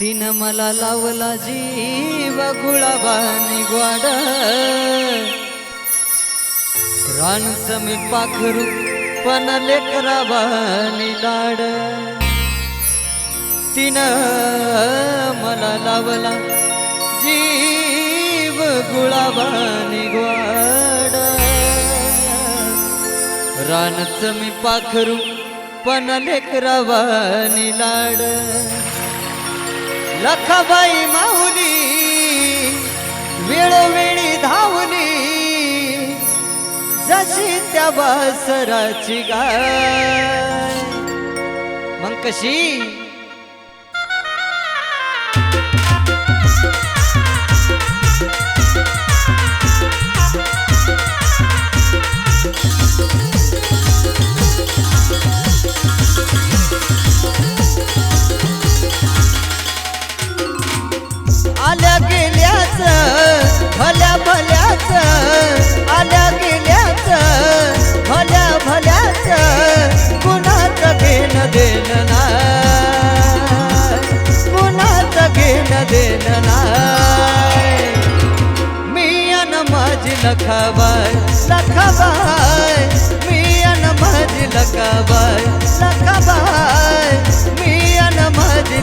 तिनं मला लावला जीव गुळाबानी ग्वाड रानच मी पाखरू पण लेकराबानी लाड तिनं मला लावला जीव गुळाबानी ग्वाड रानच मी पाखरू पण लेकरावानी लाड लखाबाई माऊली वेळोवेळी धावली. जशी त्या बासराची गाय. मग कशी? लखबाय लखाबाय मी अन माझी लखबाय लखाबाय मी अन माझी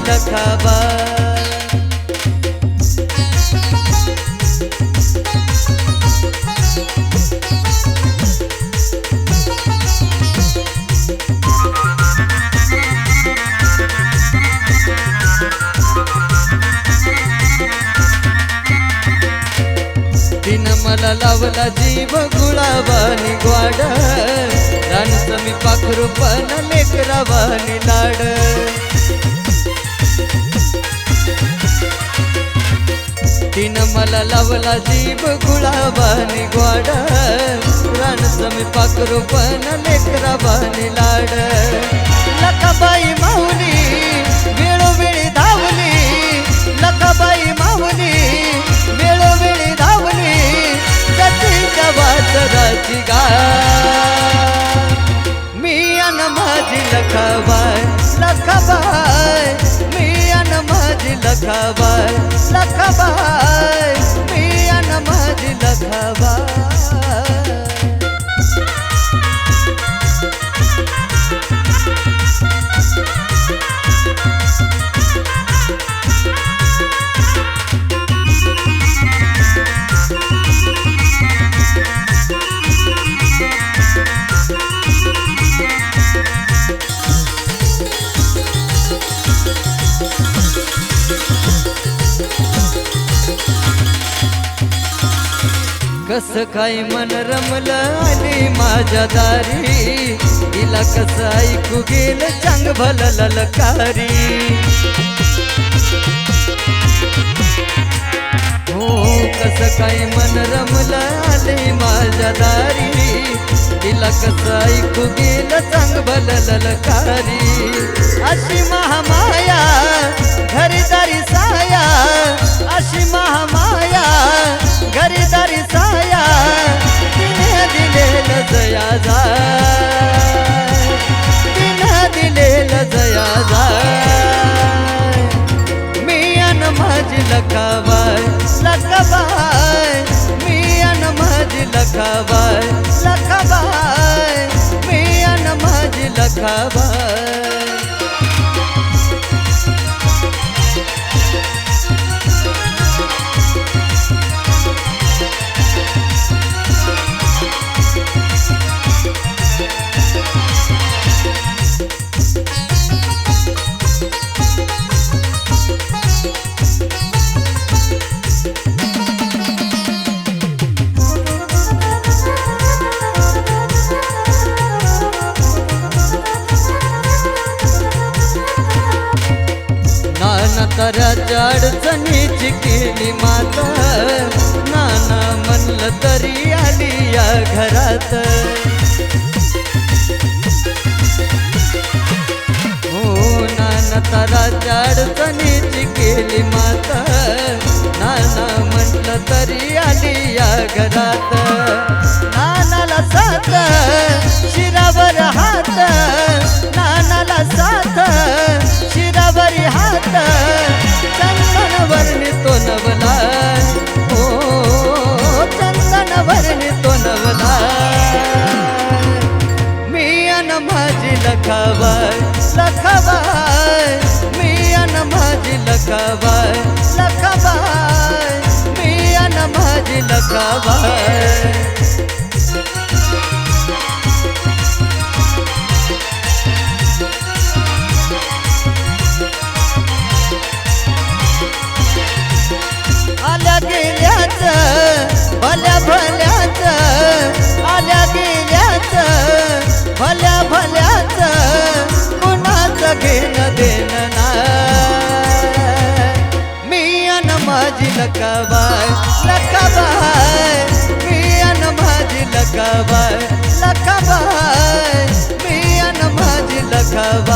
मला लावला जीव गुळावानी ग्वाड रानच मी पाखरू पण लेकरावानी लाड तिनं मला लावला जीव गुळावानी ग्वाड रानच मी पाखरू पण लेकरावानी लाड लकाबाई माऊली लखाबाय लखाबाय मी अन माझी लखाबाय लखाबाय कस काय मन रमलं आली माझ्या दारी? तिला कस ऐकू गेल? चांग भल ललकारी. हो कस काय मन रमलं आली माझ्या दारी? तिला कस ऐकू गेल? चांग भल ललकारी. अशी महामाया घरीदारी साय माझी लखाबाय अडचणीची केली माता. नाना म्हणलं तरी आली या घरात. हो नाना तराच्या अडचणीची केली माता. नाना म्हटलं तरी आली या घरात. नानाला सात शिरावर माझी लखाबाय मी अन माझी लखाबाय लखाबाय मी अन माझी लखाबाय कुणाचं देन देणं मी अन माझी लकाबाय लकाबाय मी अन माझी लकाबाय लकाबाय मी अन माझी लकाबाय